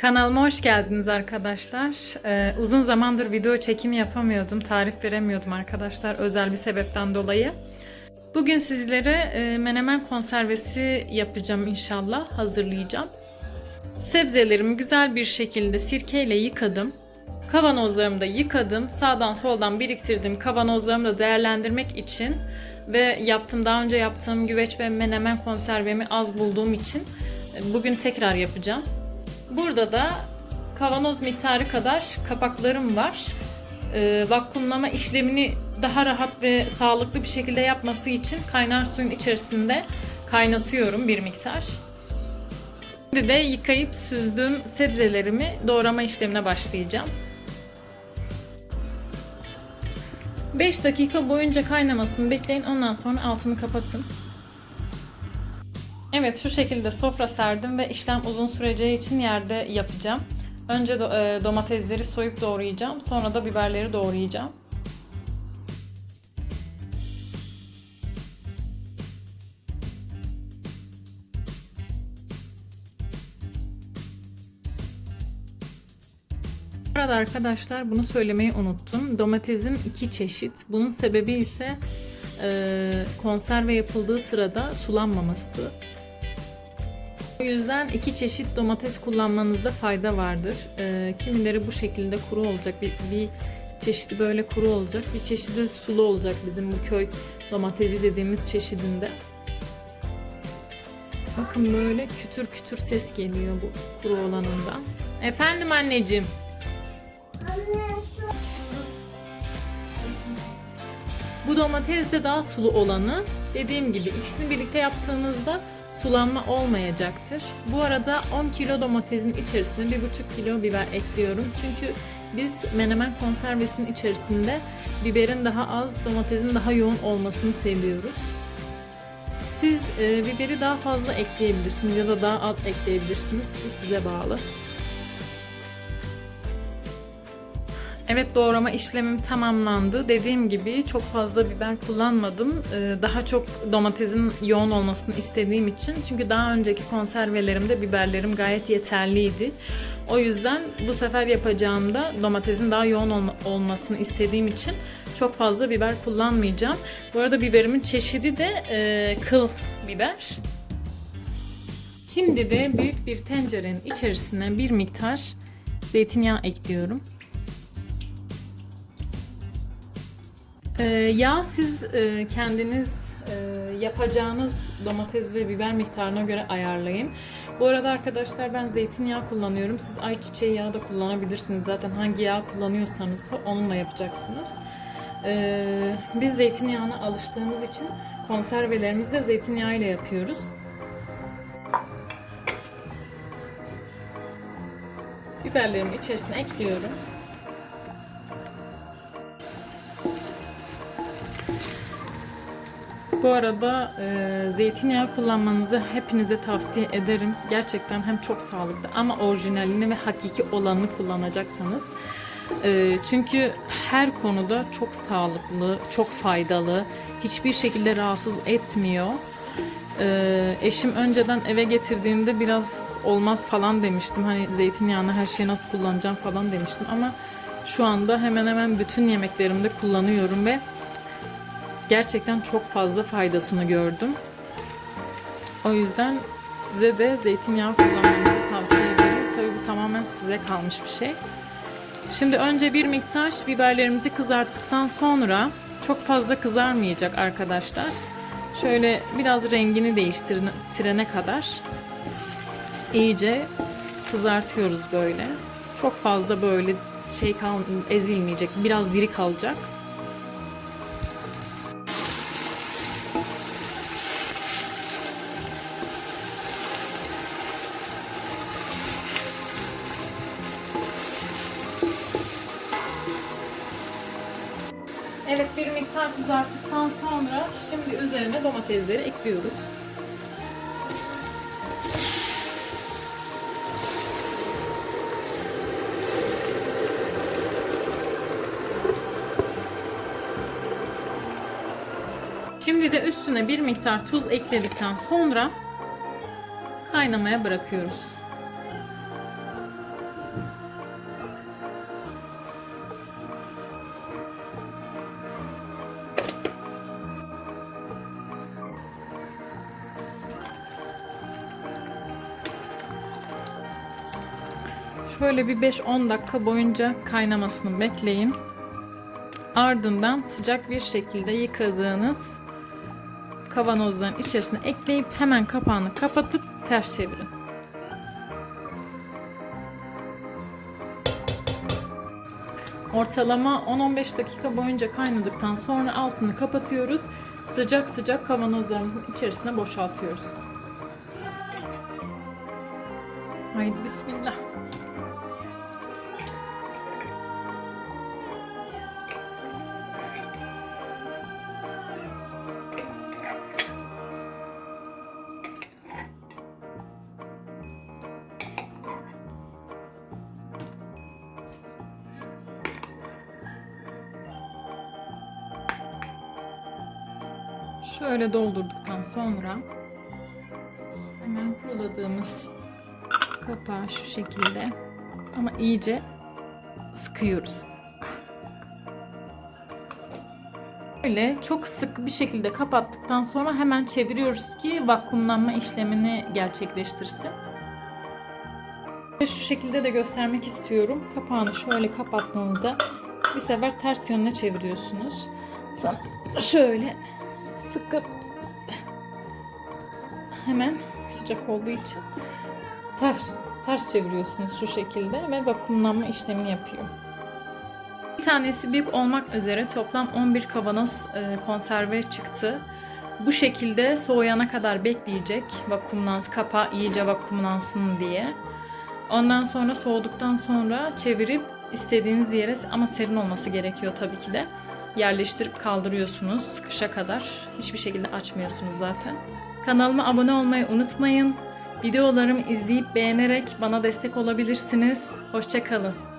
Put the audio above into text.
Kanalıma hoş geldiniz arkadaşlar. Ee, uzun zamandır video çekimi yapamıyordum, tarif veremiyordum arkadaşlar özel bir sebepten dolayı. Bugün sizlere e, menemen konservesi yapacağım inşallah, hazırlayacağım. Sebzelerimi güzel bir şekilde sirkeyle yıkadım. Kavanozlarımı da yıkadım. Sağdan soldan biriktirdiğim kavanozlarımı da değerlendirmek için ve yaptım daha önce yaptığım güveç ve menemen konservemi az bulduğum için e, bugün tekrar yapacağım. Burada da kavanoz miktarı kadar kapaklarım var. Ee, vakumlama işlemini daha rahat ve sağlıklı bir şekilde yapması için kaynar suyun içerisinde kaynatıyorum bir miktar. Şimdi de yıkayıp süzdüğüm sebzelerimi doğrama işlemine başlayacağım. 5 dakika boyunca kaynamasını bekleyin. Ondan sonra altını kapatın. Evet şu şekilde sofra serdim ve işlem uzun süreceği için yerde yapacağım. Önce e, domatesleri soyup doğrayacağım. Sonra da biberleri doğrayacağım. Arada arkadaşlar bunu söylemeyi unuttum. Domatesim iki çeşit. Bunun sebebi ise e, konserve yapıldığı sırada sulanmaması. O yüzden iki çeşit domates kullanmanızda fayda vardır. E, kimileri bu şekilde kuru olacak. Bir, bir çeşidi böyle kuru olacak. Bir çeşidi sulu olacak bizim bu köy domatesi dediğimiz çeşidinde. Bakın böyle kütür kütür ses geliyor bu kuru olanından. Efendim anneciğim. Bu domates de daha sulu olanı. Dediğim gibi ikisini birlikte yaptığınızda sulanma olmayacaktır. Bu arada 10 kilo domatesin içerisine 1,5 kilo biber ekliyorum. Çünkü biz menemen konservesinin içerisinde biberin daha az, domatesin daha yoğun olmasını seviyoruz. Siz e, biberi daha fazla ekleyebilirsiniz ya da daha az ekleyebilirsiniz. Bu size bağlı. Evet doğrama işlemim tamamlandı. Dediğim gibi çok fazla biber kullanmadım. Ee, Daha çok domatesin yoğun olmasını istediğim için. Çünkü daha önceki konservelerimde biberlerim gayet yeterliydi. O yüzden bu sefer yapacağımda domatesin daha yoğun olma- olmasını istediğim için çok fazla biber kullanmayacağım. Bu arada biberimin çeşidi de e, kıl biber. Şimdi de büyük bir tencerenin içerisine bir miktar zeytinyağı ekliyorum. Ee, yağ siz e, kendiniz e, yapacağınız domates ve biber miktarına göre ayarlayın. Bu arada arkadaşlar ben zeytinyağı kullanıyorum. Siz ayçiçeği yağı da kullanabilirsiniz. Zaten hangi yağ kullanıyorsanız onunla yapacaksınız. Ee, biz zeytinyağına alıştığımız için konservelerimizi de zeytinyağı ile yapıyoruz. Biberlerimi içerisine ekliyorum. Bu arada e, zeytinyağı kullanmanızı hepinize tavsiye ederim. Gerçekten hem çok sağlıklı ama orijinalini ve hakiki olanını kullanacaksanız. E, çünkü her konuda çok sağlıklı, çok faydalı, hiçbir şekilde rahatsız etmiyor. E, eşim önceden eve getirdiğinde biraz olmaz falan demiştim. Hani zeytinyağını her şeye nasıl kullanacağım falan demiştim ama şu anda hemen hemen bütün yemeklerimde kullanıyorum ve gerçekten çok fazla faydasını gördüm. O yüzden size de zeytinyağı kullanmanızı tavsiye ederim. Tabii bu tamamen size kalmış bir şey. Şimdi önce bir miktar biberlerimizi kızarttıktan sonra çok fazla kızarmayacak arkadaşlar. Şöyle biraz rengini değiştirene kadar iyice kızartıyoruz böyle. Çok fazla böyle şey kal ezilmeyecek. Biraz diri kalacak. Miktar kızarttıktan sonra şimdi üzerine domatesleri ekliyoruz. Şimdi de üstüne bir miktar tuz ekledikten sonra kaynamaya bırakıyoruz. Şöyle bir 5-10 dakika boyunca kaynamasını bekleyin. Ardından sıcak bir şekilde yıkadığınız kavanozların içerisine ekleyip hemen kapağını kapatıp ters çevirin. Ortalama 10-15 dakika boyunca kaynadıktan sonra altını kapatıyoruz. Sıcak sıcak kavanozlarımızın içerisine boşaltıyoruz. Haydi bismillah. Şöyle doldurduktan sonra hemen kuruladığımız kapağı şu şekilde ama iyice sıkıyoruz. Böyle çok sık bir şekilde kapattıktan sonra hemen çeviriyoruz ki vakumlanma işlemini gerçekleştirsin. Şu şekilde de göstermek istiyorum. Kapağını şöyle kapattığınızda bir sefer ters yönüne çeviriyorsunuz. Sonra şöyle sıkıp hemen sıcak olduğu için ters, ters çeviriyorsunuz şu şekilde ve vakumlanma işlemini yapıyor. Bir tanesi büyük olmak üzere toplam 11 kavanoz e, konserve çıktı. Bu şekilde soğuyana kadar bekleyecek. Vakumlansın, kapağı iyice vakumlansın diye. Ondan sonra soğuduktan sonra çevirip istediğiniz yere ama serin olması gerekiyor tabii ki de. Yerleştirip kaldırıyorsunuz kışa kadar. Hiçbir şekilde açmıyorsunuz zaten. Kanalıma abone olmayı unutmayın. Videolarımı izleyip beğenerek bana destek olabilirsiniz. Hoşçakalın.